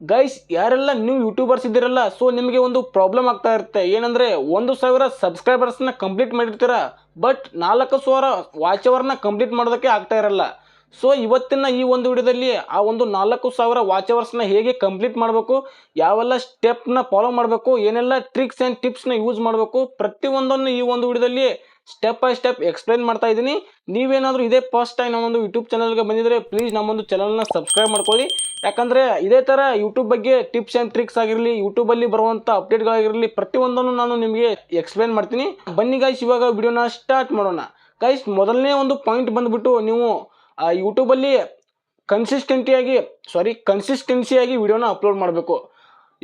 Guys ಯಾರೆಲ್ಲ ನೀವು YouTubers ಇದ್ದೀರಲ್ಲ ಸೊ ನಿಮಗೆ ಒಂದು ಪ್ರಾಬ್ಲಮ್ ಆಗ್ತಾ ಇರುತ್ತೆ. ಏನಂದರೆ, ಒಂದು ಸಾವಿರ ಸಬ್ಸ್ಕ್ರೈಬರ್ಸ್ನ ಕಂಪ್ಲೀಟ್ ಮಾಡಿರ್ತೀರ ಬಟ್ ನಾಲ್ಕು ಸಾವಿರ ವಾಚ್ ಕಂಪ್ಲೀಟ್ ಮಾಡೋದಕ್ಕೆ ಆಗ್ತಾ ಇರಲ್ಲ. ಸೊ ಇವತ್ತಿನ ಈ ಒಂದು ವಿಡಿಯೋದಲ್ಲಿ ಆ ಒಂದು ನಾಲ್ಕು ಸಾವಿರ ವಾಚ್ ಅವರ್ಸ್ನ ಹೇಗೆ ಕಂಪ್ಲೀಟ್ ಮಾಡಬೇಕು, ಯಾವೆಲ್ಲ ಸ್ಟೆಪ್ನ ಫಾಲೋ ಮಾಡಬೇಕು, ಏನೆಲ್ಲ ಟ್ರಿಕ್ಸ್ ಆ್ಯಂಡ್ ಟಿಪ್ಸ್ನ ಯೂಸ್ ಮಾಡಬೇಕು, ಪ್ರತಿಯೊಂದನ್ನು ಈ ಒಂದು ವಿಡಿಯೋದಲ್ಲಿ ಸ್ಟೆಪ್ ಬೈ ಸ್ಟೆಪ್ ಎಕ್ಸ್ಪ್ಲೈನ್ ಮಾಡ್ತಾ ಇದ್ದೀನಿ. ನೀವೇನಾದರೂ ಇದೇ ಫಸ್ಟ್ ಟೈಮ್ ನಮ್ಮೊಂದು ಯೂಟ್ಯೂಬ್ ಚಾನಲ್ಗೆ ಬಂದಿದ್ದರೆ ಪ್ಲೀಸ್ ನಮ್ಮೊಂದು ಚಾನಲ್ನ ಸಬ್ಸ್ಕ್ರೈಬ್ ಮಾಡ್ಕೊಳ್ಳಿ. ಯಾಕಂದರೆ ಇದೇ ಥರ ಯೂಟ್ಯೂಬ್ ಬಗ್ಗೆ ಟಿಪ್ಸ್ ಆ್ಯಂಡ್ ಟ್ರಿಕ್ಸ್ ಆಗಿರಲಿ ಯೂಟ್ಯೂಬಲ್ಲಿ ಬರುವಂಥ ಅಪ್ಡೇಟ್ಗಳಾಗಿರಲಿ ಪ್ರತಿಯೊಂದನ್ನು ನಾನು ನಿಮಗೆ ಎಕ್ಸ್ಪ್ಲೈನ್ ಮಾಡ್ತೀನಿ. ಬನ್ನಿ ಗೈಸ್ ಇವಾಗ ವಿಡಿಯೋನ ಸ್ಟಾರ್ಟ್ ಮಾಡೋಣ. ಗೈಸ್ ಮೊದಲನೇ ಒಂದು ಪಾಯಿಂಟ್ ಬಂದುಬಿಟ್ಟು ನೀವು ಯೂಟ್ಯೂಬಲ್ಲಿ ಕನ್ಸಿಸ್ಟೆಂಟಿಯಾಗಿ ಸಾರಿ ಕನ್ಸಿಸ್ಟೆನ್ಸಿಯಾಗಿ ವಿಡಿಯೋನ ಅಪ್ಲೋಡ್ ಮಾಡಬೇಕು.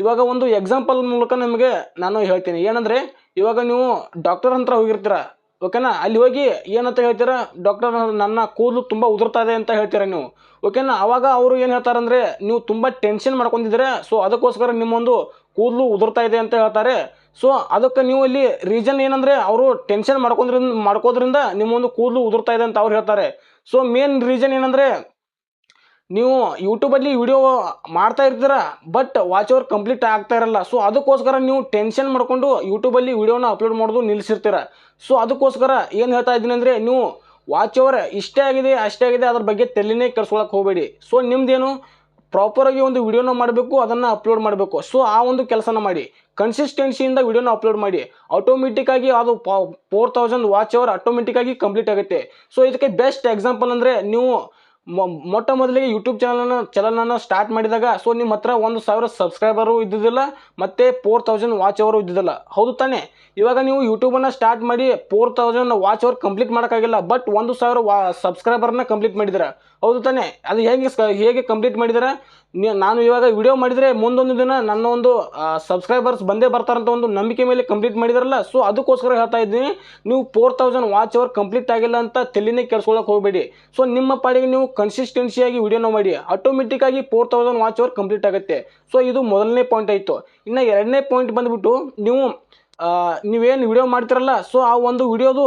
ಇವಾಗ ಒಂದು ಎಕ್ಸಾಂಪಲ್ ಮೂಲಕ ನಿಮಗೆ ನಾನು ಹೇಳ್ತೀನಿ. ಏನಂದರೆ, ಇವಾಗ ನೀವು ಡಾಕ್ಟರ್ ಹತ್ರ ಹೋಗಿರ್ತೀರ? ಓಕೆನಾ? ಅಲ್ಲಿ ಹೋಗಿ ಏನಂತ ಹೇಳ್ತೀರಾ? ಡಾಕ್ಟರ್ ನನ್ನ ಕೂದಲು ತುಂಬ ಉದುರ್ತಾ ಇದೆ ಅಂತ ಹೇಳ್ತೀರಾ ನೀವು? ಓಕೆನಾ? ಅವಾಗ ಅವರು ಏನು ಹೇಳ್ತಾರಂದರೆ, ನೀವು ತುಂಬ ಟೆನ್ಷನ್ ಮಾಡ್ಕೊಂಡಿದ್ದೀರಾ ಸೊ ಅದಕ್ಕೋಸ್ಕರ ನಿಮ್ಮೊಂದು ಕೂದಲು ಉದುರ್ತಾ ಇದೆ ಅಂತ ಹೇಳ್ತಾರೆ. ಸೊ ಅದಕ್ಕೆ ನೀವು ಇಲ್ಲಿ ರೀಸನ್ ಏನಂದರೆ, ಅವರು ಟೆನ್ಷನ್ ಮಾಡ್ಕೊಂಡ್ರಿಂದ ಮಾಡ್ಕೋದ್ರಿಂದ ನಿಮ್ಮೊಂದು ಕೂದಲು ಉದುರ್ತಾ ಇದೆ ಅಂತ ಅವ್ರು ಹೇಳ್ತಾರೆ. ಸೊ ಮೇನ್ ರೀಸನ್ ಏನಂದರೆ ನೀವು ಯೂಟ್ಯೂಬಲ್ಲಿ ವಿಡಿಯೋ ಮಾಡ್ತಾ ಇರ್ತೀರ ಬಟ್ ವಾಚ್ ಅವರ್ ಕಂಪ್ಲೀಟ್ ಆಗ್ತಾ ಇರಲ್ಲ. ಸೊ ಅದಕ್ಕೋಸ್ಕರ ನೀವು ಟೆನ್ಷನ್ ಮಾಡಿಕೊಂಡು ಯೂಟ್ಯೂಬಲ್ಲಿ ವಿಡಿಯೋನ ಅಪ್ಲೋಡ್ ಮಾಡೋದು ನಿಲ್ಲಿಸಿರ್ತೀರ. ಸೊ ಅದಕ್ಕೋಸ್ಕರ ಏನು ಹೇಳ್ತಾ ಇದ್ದೀನಿ ಅಂದರೆ, ನೀವು ವಾಚ್ ಅವರ್ ಇಷ್ಟೇ ಆಗಿದೆ, ಅಷ್ಟೇ ಆಗಿದೆ, ಅದ್ರ ಬಗ್ಗೆ ತಲೆನೇ ಕೆಡ್ಸ್ಕೊಳಕ್ಕೆ ಹೋಗಬೇಡಿ. ಸೊ ನಿಮ್ದೇನು ಪ್ರಾಪರಾಗಿ ಒಂದು ವಿಡಿಯೋನ ಮಾಡಬೇಕು, ಅದನ್ನು ಅಪ್ಲೋಡ್ ಮಾಡಬೇಕು. ಸೊ ಆ ಒಂದು ಕೆಲಸನ ಮಾಡಿ. ಕನ್ಸಿಸ್ಟೆನ್ಸಿಯಿಂದ ವಿಡಿಯೋನ ಅಪ್ಲೋಡ್ ಮಾಡಿ. ಆಟೋಮೆಟಿಕ್ಕಾಗಿ ಅದು ಫೋರ್ ತೌಸಂಡ್ ವಾಚ್ ಅವರ್ ಆಟೋಮೆಟಿಕ್ಕಾಗಿ ಕಂಪ್ಲೀಟ್ ಆಗುತ್ತೆ. ಸೊ ಇದಕ್ಕೆ ಬೆಸ್ಟ್ ಎಕ್ಸಾಂಪಲ್ ಅಂದರೆ, ನೀವು ಮೊಟ್ಟ ಮೊದಲಿಗೆ ಯೂಟ್ಯೂಬ್ ಚಾನಲನ್ನು ಚಾನಲನ್ನು ಸ್ಟಾರ್ಟ್ ಮಾಡಿದಾಗ ಸೊ ನಿಮ್ಮ ಹತ್ರ ಒಂದು ಸಾವಿರ ಸಬ್ಸ್ಕ್ರೈಬರು ಇದ್ದಿದ್ದಿಲ್ಲ, ಮತ್ತು ಫೋರ್ ತೌಸಂಡ್ ವಾಚ್ ಅವರು ಇದ್ದಿದ್ದಿಲ್ಲ. ಹೌದು ತಾನೇ? ಇವಾಗ ನೀವು ಯೂಟ್ಯೂಬನ್ನು ಸ್ಟಾರ್ಟ್ ಮಾಡಿ four thousand watch hour complete ಮಾಡೋಕ್ಕಾಗಿಲ್ಲ ಬಟ್ ಒಂದು ಸಾವಿರ ವಾ ಸಬ್ಸ್ಕ್ರೈಬರ್ನ ಕಂಪ್ಲೀಟ್ ಮಾಡಿದ್ದೀರ? ಹೌದು ತಾನೇ. ಅದು ಹೇಗೆ ಹೇಗೆ ಕಂಪ್ಲೀಟ್ ಮಾಡಿದರೆ? ನಾನು ಇವಾಗ ವಿಡಿಯೋ ಮಾಡಿದರೆ ಮುಂದೊಂದು ದಿನ ನನ್ನ ಒಂದು ಸಬ್ಸ್ಕ್ರೈಬರ್ಸ್ ಬಂದೇ ಬರ್ತಾರಂತ ಒಂದು ನಂಬಿಕೆ ಮೇಲೆ ಕಂಪ್ಲೀಟ್ ಮಾಡಿದಾರಲ್ಲ. ಸೊ ಅದಕ್ಕೋಸ್ಕರ ಹೇಳ್ತಾ ಇದ್ದೀನಿ, ನೀವು four thousand watch hour complete ಆಗಿಲ್ಲ ಅಂತ ತಲೆನೇ ಕೆಲ್ಸ್ಕೊಳಕ್ಕೆ ಹೋಗಬೇಡಿ. ಸೊ ನಿಮ್ಮ ಪಾಡಿಗೆ ನೀವು ಕನ್ಸಿಸ್ಟೆನ್ಸಿಯಾಗಿ ವಿಡಿಯೋನ ಮಾಡಿ. ಆಟೋಮೆಟಿಕ್ಕಾಗಿ four thousand watch hour complete ಆಗುತ್ತೆ. ಸೊ ಇದು ಮೊದಲನೇ ಪಾಯಿಂಟ್ ಆಯಿತು. ಇನ್ನು ಎರಡನೇ ಪಾಯಿಂಟ್ ಬಂದುಬಿಟ್ಟು ನೀವು ನೀವೇನು ವಿಡಿಯೋ ಮಾಡ್ತಿರಲ್ಲ ಸೊ ಆ ಒಂದು ವಿಡಿಯೋದು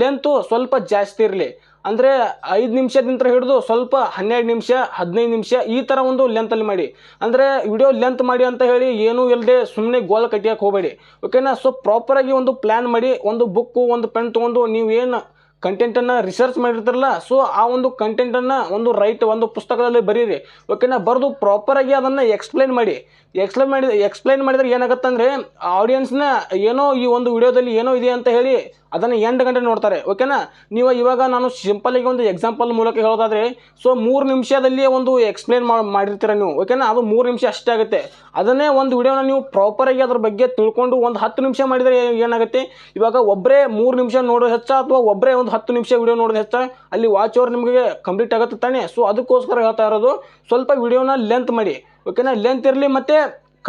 ಲೆಂತು ಸ್ವಲ್ಪ ಜಾಸ್ತಿ ಇರಲಿ. ಅಂದರೆ ಐದು ನಿಮಿಷದಿಂದ ಹಿಡಿದು ಸ್ವಲ್ಪ ಹನ್ನೆರಡು ನಿಮಿಷ, ಹದಿನೈದು ನಿಮಿಷ ಈ ಥರ ಒಂದು ಲೆಂತಲ್ಲಿ ಮಾಡಿ. ಅಂದರೆ ವಿಡಿಯೋ ಲೆಂತ್ ಮಾಡಿ ಅಂತ ಹೇಳಿ ಏನೂ ಇಲ್ಲದೆ ಸುಮ್ಮನೆ ಗೋಲ್ ಕಟ್ಟಿಯಕ್ಕೆ ಹೋಗಬೇಡಿ. ಓಕೆನಾ ಸೊ ಪ್ರಾಪರಾಗಿ ಒಂದು ಪ್ಲ್ಯಾನ್ ಮಾಡಿ, ಒಂದು ಬುಕ್ಕು ಒಂದು ಪೆನ್ ತೊಗೊಂಡು ನೀವು ಏನು ಕಂಟೆಂಟನ್ನು ರಿಸರ್ಚ್ ಮಾಡಿರ್ತಾರಲ್ಲ ಸೊ ಆ ಒಂದು ಕಂಟೆಂಟನ್ನು ಒಂದು ರೈಟ್ ಒಂದು ಪುಸ್ತಕದಲ್ಲಿ ಬರೀರಿ. ಓಕೆನಾ ಬರೆದು ಪ್ರಾಪರಾಗಿ ಅದನ್ನು ಎಕ್ಸ್ಪ್ಲೈನ್ ಮಾಡಿ. ಎಕ್ಸ್ಪ್ಲೈನ್ ಮಾಡಿ ಎಕ್ಸ್ಪ್ಲೈನ್ ಮಾಡಿದರೆ ಏನಾಗುತ್ತೆ ಅಂದರೆ ಆಡಿಯನ್ಸ್ನ ಏನೋ ಈ ಒಂದು ವಿಡಿಯೋದಲ್ಲಿ ಏನೋ ಇದೆ ಅಂತ ಹೇಳಿ ಅದನ್ನು ಎಂಟು ಗಂಟೆ ನೋಡ್ತಾರೆ. ಓಕೆನಾ ನೀವು ಇವಾಗ ನಾನು ಸಿಂಪಲಿಗೆ ಒಂದು ಎಕ್ಸಾಂಪಲ್ ಮೂಲಕ ಹೇಳೋದಾದರೆ ಸೊ ಮೂರು ನಿಮಿಷದಲ್ಲಿ ಒಂದು ಎಕ್ಸ್ಪ್ಲೈನ್ ಮಾಡಿರ್ತೀರ ನೀವು. ಓಕೆನಾ ಅದು ಮೂರು ನಿಮಿಷ ಅಷ್ಟೇ ಆಗುತ್ತೆ. ಅದನ್ನೇ ಒಂದು ವಿಡಿಯೋನ ನೀವು ಪ್ರಾಪರಾಗಿ ಅದ್ರ ಬಗ್ಗೆ ತಿಳ್ಕೊಂಡು ಒಂದು ಹತ್ತು ನಿಮಿಷ ಮಾಡಿದರೆ ಏನಾಗುತ್ತೆ? ಇವಾಗ ಒಬ್ಬರೇ ಮೂರು ನಿಮಿಷ ನೋಡೋ ಹೆಚ್ಚ ಅಥವಾ ಒಬ್ಬರೇ ಹತ್ತು ನಿಮಿಷ ವಿಡಿಯೋ ನೋಡಿದ ಹೆಚ್ಚ ಅಲ್ಲಿ ವಾಚ್ ಅವರ್ ನಿಮಗೆ ಕಂಪ್ಲೀಟ್ ಆಗುತ್ತೆ ತಾನೆ? ಸೊ ಅದಕ್ಕೋಸ್ಕರ ಹೇಳ್ತಾ ಇರೋದು, ಸ್ವಲ್ಪ ವಿಡಿಯೋನ ಲೆಂತ್ ಮಾಡಿ. ಓಕೆನಾ ಲೆಂತ್ ಇರಲಿ ಮತ್ತು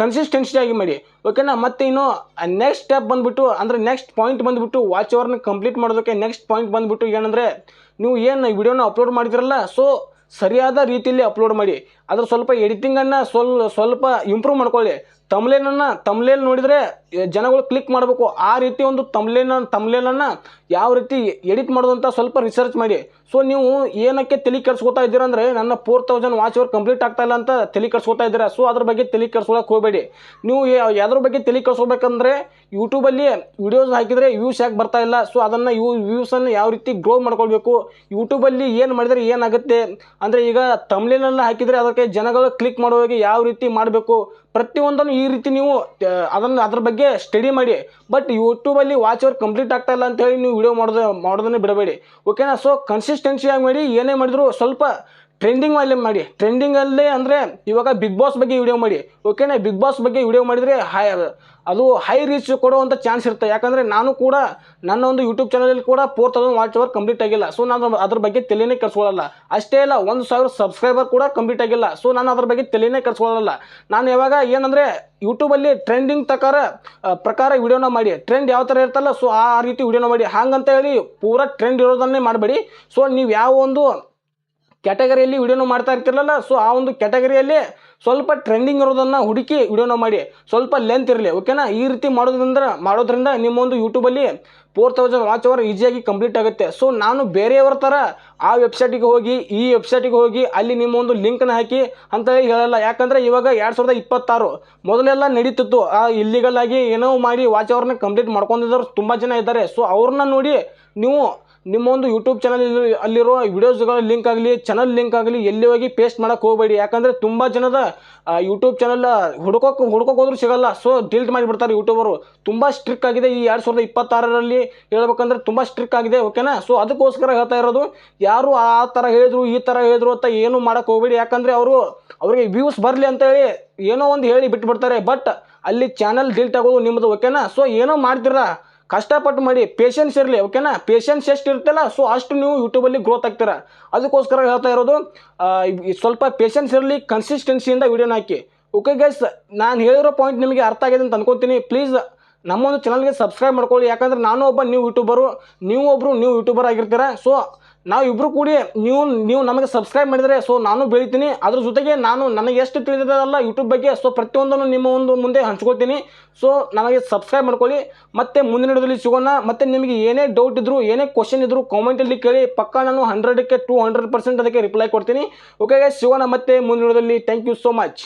ಕನ್ಸಿಸ್ಟೆನ್ಸಿಯಾಗಿ ಮಾಡಿ. ಓಕೆನಾ ಮತ್ತೆ ಇನ್ನು ನೆಕ್ಸ್ಟ್ ಸ್ಟೆಪ್ ಬಂದುಬಿಟ್ಟು, ಅಂದರೆ ನೆಕ್ಸ್ಟ್ ಪಾಯಿಂಟ್ ಬಂದುಬಿಟ್ಟು ವಾಚ್ ಅವರ್ನ ಕಂಪ್ಲೀಟ್ ಮಾಡೋದಕ್ಕೆ ನೆಕ್ಸ್ಟ್ ಪಾಯಿಂಟ್ ಬಂದುಬಿಟ್ಟು ಏನಂದರೆ, ನೀವು ಏನು ವಿಡಿಯೋನ ಅಪ್ಲೋಡ್ ಮಾಡಿದಿರಲ್ಲ ಸೊ ಸರಿಯಾದ ರೀತಿಯಲ್ಲಿ ಅಪ್ಲೋಡ್ ಮಾಡಿ. ಅದ್ರ ಸ್ವಲ್ಪ ಎಡಿಟಿಂಗನ್ನು ಸ್ವಲ್ಪ ಸ್ವಲ್ಪ ಇಂಪ್ರೂವ್ ಮಾಡ್ಕೊಳ್ಳಿ. ತಮ್ಲೇನನ್ನು ತಮ್ಲೇಲ್ ನೋಡಿದರೆ ಜನಗಳು ಕ್ಲಿಕ್ ಮಾಡಬೇಕು. ಆ ರೀತಿ ಒಂದು ತಮ್ಲೇನ ತಮ್ಲೇನನ್ನು ಯಾವ ರೀತಿ ಎಡಿಟ್ ಮಾಡೋದು ಅಂತ ಸ್ವಲ್ಪ ರಿಸರ್ಚ್ ಮಾಡಿ. ಸೊ ನೀವು ಏನಕ್ಕೆ ತಲೆ ಕೆಡ್ಸ್ಕೊತಾ ಇದ್ದೀರ ಅಂದರೆ, ನನ್ನ four thousand watch hour complete ಆಗ್ತಾ ಇಲ್ಲ ಅಂತ ತಲೆ ಕೆಡ್ಸ್ಕೊತಾ ಇದ್ದೀರಾ. ಸೊ ಅದ್ರ ಬಗ್ಗೆ ತಲೆ ಕೆಡ್ಸ್ಕೊಳಕ್ಕೆ ಹೋಗಬೇಡಿ. ನೀವು ಯಾವ್ದ್ರ ಬಗ್ಗೆ ತಲೆ ಕೆಡ್ಸ್ಕೊಬೇಕಂದ್ರೆ ಯೂಟ್ಯೂಬಲ್ಲಿ ವಿಡಿಯೋಸ್ ಹಾಕಿದರೆ ವ್ಯೂಸ್ ಯಾಕೆ ಬರ್ತಾ ಇಲ್ಲ? ಸೊ ಅದನ್ನು ಯೂ ವ್ಯೂಸನ್ನು ಯಾವ ರೀತಿ ಗ್ರೋ ಮಾಡ್ಕೊಳ್ಬೇಕು? ಯೂಟ್ಯೂಬಲ್ಲಿ ಏನು ಮಾಡಿದರೆ ಏನಾಗುತ್ತೆ? ಅಂದರೆ ಈಗ ತಮ್ಲೇನೆಲ್ಲ ಹಾಕಿದರೆ ಅದಕ್ಕೆ ಜನಗಳು ಕ್ಲಿಕ್ ಮಾಡುವಾಗ ಯಾವ ರೀತಿ ಮಾಡಬೇಕು? ಪ್ರತಿಯೊಂದನ್ನು ಈ ರೀತಿ ನೀವು ಅದನ್ನು ಅದ್ರ ಬಗ್ಗೆ ಸ್ಟಡಿ ಮಾಡಿ. ಬಟ್ ಯೂಟ್ಯೂಬಲ್ಲಿ ವಾಚ್ ಅವರ್ ಕಂಪ್ಲೀಟ್ ಆಗ್ತಾ ಇಲ್ಲ ಅಂತ ಹೇಳಿ ನೀವು ವಿಡಿಯೋ ಮಾಡೋದು, ಮಾಡೋದನ್ನೇ ಬಿಡಬೇಡಿ. ಓಕೆನಾ ಸೊ ಕನ್ಸಿಸ್ಟೆನ್ಸಿಯಾಗಿ ಮಾಡಿ, ಏನೇ ಮಾಡಿದ್ರು ಸ್ವಲ್ಪ ಟ್ರೆಂಡಿಂಗ್ ಅಲ್ಲಿ ಮಾಡಿ. ಟ್ರೆಂಡಿಂಗಲ್ಲೇ ಅಂದರೆ ಇವಾಗ ಬಿಗ್ ಬಾಸ್ ಬಗ್ಗೆ ವಿಡಿಯೋ ಮಾಡಿ. ಓಕೆನಾ ಬಿಗ್ ಬಾಸ್ ಬಗ್ಗೆ ವಿಡಿಯೋ ಮಾಡಿದರೆ ಹೈ ಅದು ಹೈ ರೀಚ್ ಕೊಡುವಂಥ ಚಾನ್ಸ್ ಇರುತ್ತೆ. ಯಾಕಂದರೆ ನಾನು ಕೂಡ ನನ್ನ ಒಂದು ಯೂಟ್ಯೂಬ್ ಚಾನಲಲ್ಲಿ ಕೂಡ four thousand watch hour complete ಆಗಿಲ್ಲ. ಸೊ ನಾನು ಅದ್ರ ಬಗ್ಗೆ ತಲೆನೇ ಕರ್ಸ್ಕೊಳ್ಳಲ್ಲ ಅಷ್ಟೇ ಅಲ್ಲ, ಒಂದು ಸಾವಿರ ಸಬ್ಸ್ಕ್ರೈಬರ್ ಕೂಡ ಕಂಪ್ಲೀಟ್ ಆಗಿಲ್ಲ. ಸೊ ನಾನು ಅದ್ರ ಬಗ್ಗೆ ತಲೆನೇ ಕರ್ಸ್ಕೊಳ್ಳಲ್ಲ ನಾನು ಯಾವಾಗ ಏನಂದರೆ ಯೂಟ್ಯೂಬಲ್ಲಿ ಟ್ರೆಂಡಿಂಗ್ ಪ್ರಕಾರ ಪ್ರಕಾರ ವಿಡಿಯೋನ ಮಾಡಿ. ಟ್ರೆಂಡ್ ಯಾವ ಥರ ಇರ್ತಲ್ಲ ಸೊ ಆ ರೀತಿ ವಿಡಿಯೋನ ಮಾಡಿ. ಹಾಗಂತ ಹೇಳಿ ಪೂರಾ ಟ್ರೆಂಡ್ ಇರೋದನ್ನೇ ಮಾಡಬೇಡಿ. ಸೊ ನೀವು ಯಾವ ಒಂದು ಕ್ಯಾಟಗರಿಯಲ್ಲಿ ವಿಡಿಯೋನ ಮಾಡ್ತಾ ಇರ್ತಿರಲ್ಲ ಸೊ ಆ ಒಂದು ಕ್ಯಾಟಗರಿಯಲ್ಲಿ ಸ್ವಲ್ಪ ಟ್ರೆಂಡಿಂಗ್ ಇರೋದನ್ನು ಹುಡುಕಿ ವಿಡಿಯೋನ ಮಾಡಿ. ಸ್ವಲ್ಪ ಲೆಂತ್ ಇರಲಿ ಓಕೆನಾ ಈ ರೀತಿ ಮಾಡೋದ್ರಿಂದ ಮಾಡೋದ್ರಿಂದ ನಿಮ್ಮೊಂದು ಯೂಟ್ಯೂಬಲ್ಲಿ ಫೋರ್ ತೌಸಂಡ್ ವಾಚ್ ಅವರ್ ಈಸಿಯಾಗಿ ಕಂಪ್ಲೀಟ್ ಆಗುತ್ತೆ. ಸೊ ನಾನು ಬೇರೆಯವರ ಥರ ಆ ವೆಬ್ಸೈಟಿಗೆ ಹೋಗಿ, ಈ ವೆಬ್ಸೈಟಿಗೆ ಹೋಗಿ ಅಲ್ಲಿ ನಿಮ್ಮ ಒಂದು ಲಿಂಕ್ನ ಹಾಕಿ ಅಂತ ಹೇಳಿ ಹೇಳಲ್ಲ. ಯಾಕಂದರೆ ಇವಾಗ ಎರಡು ಸಾವಿರದ ಇಪ್ಪತ್ತಾರು ಮೊದಲೆಲ್ಲ ನಡೀತಿತ್ತು. ಆ ಇಲ್ಲಿಗಲ್ ಆಗಿ ಏನೋ ಮಾಡಿ ವಾಚ್ ಅವರ್ನ ಕಂಪ್ಲೀಟ್ ಮಾಡ್ಕೊಂಡಿದ್ದವ್ರು ತುಂಬ ಜನ ಇದ್ದಾರೆ. ಸೊ ಅವ್ರನ್ನ ನೋಡಿ ನೀವು ನಿಮ್ಮ ಒಂದು ಯೂಟ್ಯೂಬ್ ಚಾನಲ್ ಅಲ್ಲಿರೋ ವಿಡಿಯೋಸ್ಗಳ ಲಿಂಕ್ ಆಗಲಿ ಚಾನಲ್ ಲಿಂಕ್ ಆಗಲಿ ಎಲ್ಲಿ ಹೋಗಿ ಪೇಸ್ಟ್ ಮಾಡೋಕೆ ಹೋಗಬೇಡಿ. ಯಾಕಂದರೆ ತುಂಬ ಜನದ ಯೂಟ್ಯೂಬ್ ಚಾನಲ್ ಹುಡ್ಕೋಕೆ ಹುಡ್ಕೋಕೆ ಹೋದ್ರೂ ಸಿಗಲ್ಲ. ಸೊ ಡಿಲೀಟ್ ಮಾಡಿಬಿಡ್ತಾರೆ ಯೂಟ್ಯೂಬರು ತುಂಬ ಸ್ಟ್ರಿಕ್ ಆಗಿದೆ ಈ ಎರಡು ಸಾವಿರದ ಇಪ್ಪತ್ತಾರರಲ್ಲಿ. ಹೇಳ್ಬೇಕಂದ್ರೆ ತುಂಬ ಸ್ಟ್ರಿಕ್ ಆಗಿದೆ ಓಕೆನಾ ಸೊ ಅದಕ್ಕೋಸ್ಕರ ಹೇಳ್ತಾ ಇರೋದು, ಯಾರು ಆ ಥರ ಹೇಳಿದ್ರು, ಈ ಥರ ಹೇಳಿದ್ರು ಅಂತ ಏನು ಮಾಡೋಕೆ ಹೋಗಬೇಡಿ. ಯಾಕಂದರೆ ಅವರು, ಅವರಿಗೆ ವ್ಯೂಸ್ ಬರಲಿ ಅಂತೇಳಿ ಏನೋ ಒಂದು ಹೇಳಿ ಬಿಟ್ಬಿಡ್ತಾರೆ. ಬಟ್ ಅಲ್ಲಿ ಚಾನಲ್ ಡಿಲ್ಟ್ ಆಗೋದು ನಿಮ್ಮದು ಓಕೆನಾ ಸೊ ಏನೋ ಮಾಡ್ತೀರಾ? ಕಷ್ಟಪಟ್ಟು ಮಾಡಿ ಪೇಷನ್ಸ್ ಇರಲಿ ಓಕೆನಾ ಪೇಷನ್ಸ್ ಎಷ್ಟು ಇರುತ್ತಲ್ಲ ಸೊ ಅಷ್ಟು ನೀವು ಯೂಟ್ಯೂಬಲ್ಲಿ ಗ್ರೋತ್ ಆಗ್ತೀರ. ಅದಕ್ಕೋಸ್ಕರ ಹೇಳ್ತಾ ಇರೋದು ಸ್ವಲ್ಪ ಪೇಷನ್ಸ್ ಇರಲಿ ಕನ್ಸಿಸ್ಟೆನ್ಸಿಯಿಂದ ವಿಡಿಯೋನ ಹಾಕಿ. ಓಕೆ ಗೈಸ್ ನಾನು ಹೇಳಿರೋ ಪಾಯಿಂಟ್ ನಿಮಗೆ ಅರ್ಥ ಆಗಿದೆ ಅಂತ ಅನ್ಕೊತೀನಿ. ಪ್ಲೀಸ್ ನಮ್ಮೊಂದು ಚಾನಲ್ಗೆ ಸಬ್ಸ್ಕ್ರೈಬ್ ಮಾಡ್ಕೊಳ್ಳಿ. ಯಾಕಂದ್ರೆ ನಾನು ಒಬ್ಬ ನ್ಯೂ ಯೂಟ್ಯೂಬರು ನೀವು ಒಬ್ಬರು ನ್ಯೂ ಯೂಟ್ಯೂಬರ್ ಆಗಿರ್ತೀರ. ಸೊ ನಾವು ಇಬ್ಬರು ಕೂಡಿ ನೀವು ನೀವು ನಮಗೆ ಸಬ್ಸ್ಕ್ರೈಬ್ ಮಾಡಿದರೆ ಸೊ ನಾನು ಬೆಳಿತೀನಿ. ಅದ್ರ ಜೊತೆಗೆ ನಾನು, ನನಗೆ ಎಷ್ಟು ತಿಳಿದಿದೆಲ್ಲ ಯೂಟ್ಯೂಬ್ ಬಗ್ಗೆ ಸೊ ಪ್ರತಿಯೊಂದನ್ನು ನಿಮ್ಮ ಒಂದು ಮುಂದೆ ಹಂಚ್ಕೊಳ್ತೀನಿ. ಸೊ ನನಗೆ ಸಬ್ಸ್ಕ್ರೈಬ್ ಮಾಡ್ಕೊಳ್ಳಿ. ಮತ್ತು ಮುಂದಿನ ವಿಡಿಯೋದಲ್ಲಿ ಸಿಗೋಣ. ಮತ್ತು ನಿಮಗೆ ಏನೇ ಡೌಟ್ ಇದ್ದರೂ ಏನೇ ಕ್ವಶನ್ ಇದ್ದರೂ ಕಾಮೆಂಟಲ್ಲಿ ಕೇಳಿ, ಪಕ್ಕ ನಾನು ಹಂಡ್ರೆಡಕ್ಕೆ ಟು ಹಂಡ್ರೆಡ್ ಪರ್ಸೆಂಟ್ ಅದಕ್ಕೆ ರಿಪ್ಲೈ ಕೊಡ್ತೀನಿ. ಓಕೆ ಸಿಗೋಣ ಮತ್ತು ಮುಂದಿನ ವಿಡಿಯೋದಲ್ಲಿ. Thank you so much